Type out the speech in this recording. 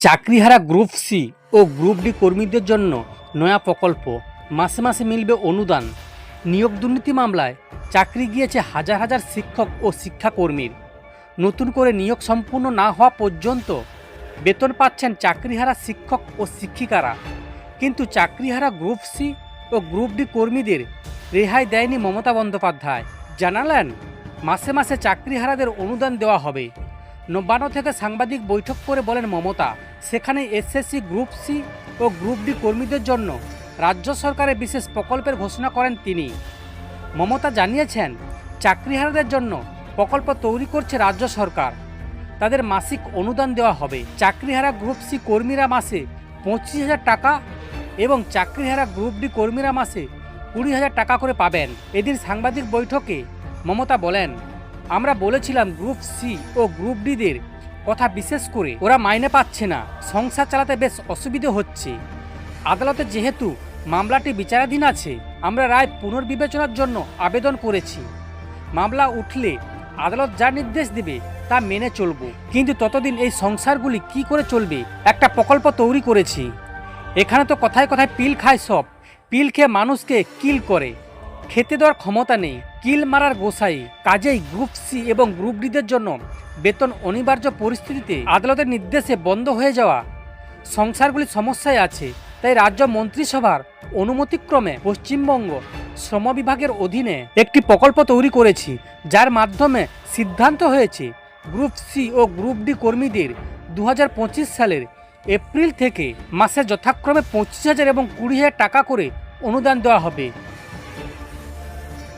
চাকরিহারা group C ও group D কর্মীদের জন্য নয়া প্রকল্প। মাসে মাসে মিলবে অনুদান। নিয়োগ দুর্নীতি মামলায় চাকরি গিয়েছে হাজার হাজার শিক্ষক ও শিক্ষাকর্মীর। নতুন করে নিয়োগ সম্পূর্ণ না হওয়া পর্যন্ত বেতন পাচ্ছেন চাকরিহারা শিক্ষক ও শিক্ষিকারা। কিন্তু চাকরিহারা গ্রুপ সি ও গ্রুপ ডি কর্মীদের রেহাই দেয়নি মমতা বন্দ্যোপাধ্যায়। জানালেন, মাসে মাসে চাকরিহারাদের অনুদান দেওয়া হবে। নবান্ন থেকে সাংবাদিক বৈঠক করে বলেন মমতা, সেখানে এসএসসি গ্রুপ সি ও গ্রুপ ডি কর্মীদের জন্য রাজ্য সরকারের বিশেষ প্রকল্পের ঘোষণা করেন তিনি। মমতা জানিয়েছেন, চাকরিহারাদের জন্য প্রকল্প তৈরি করছে রাজ্য সরকার। তাদের মাসিক অনুদান দেওয়া হবে। চাকরিহারা গ্রুপ সি কর্মীরা মাসে পঁচিশ হাজার টাকা এবং চাকরিহারা গ্রুপ ডি কর্মীরা মাসে কুড়ি হাজার টাকা করে পাবেন। এদিন সাংবাদিক বৈঠকে মমতা বলেন আমরা বলেছিলাম গ্রুপ সি ও গ্রুপ ডিদের কথা বিশেষ করে ওরা মাইনে পাচ্ছে না, সংসার চালাতে বেশ অসুবিধে হচ্ছে। আদালতে যেহেতু মামলাটি বিচারাধীন আছে, আমরা রায় পুনর্বিবেচনার জন্য আবেদন করেছি। মামলা উঠলে আদালত যা নির্দেশ দেবে তা মেনে চলব। কিন্তু ততদিন এই সংসারগুলি কি করে চলবে, একটা প্রকল্প তৈরি করেছি। এখানে তো কথায় কথায় পিল খায় সব। পিল খেয়ে মানুষকে কিল করে। খেতে দেওয়ার ক্ষমতা নেই। কিল মারার গোসাই কাজেই গ্রুপ সি এবং গ্রুপ ডিদের জন্য বেতন অনিবার্য পরিস্থিতিতে আদালতের নির্দেশে বন্ধ হয়ে যাওয়া সংসারগুলি সমস্যায় আছে, তাই রাজ্য মন্ত্রিসভার অনুমতিক্রমে পশ্চিমবঙ্গ শ্রম বিভাগের অধীনে একটি প্রকল্প তৈরি করেছি, যার মাধ্যমে সিদ্ধান্ত হয়েছে গ্রুপ সি ও গ্রুপ ডি কর্মীদের দু হাজার পঁচিশ সালের এপ্রিল থেকে মাসে যথাক্রমে পঁচিশ হাজার এবং কুড়ি হাজার টাকা করে অনুদান দেওয়া হবে।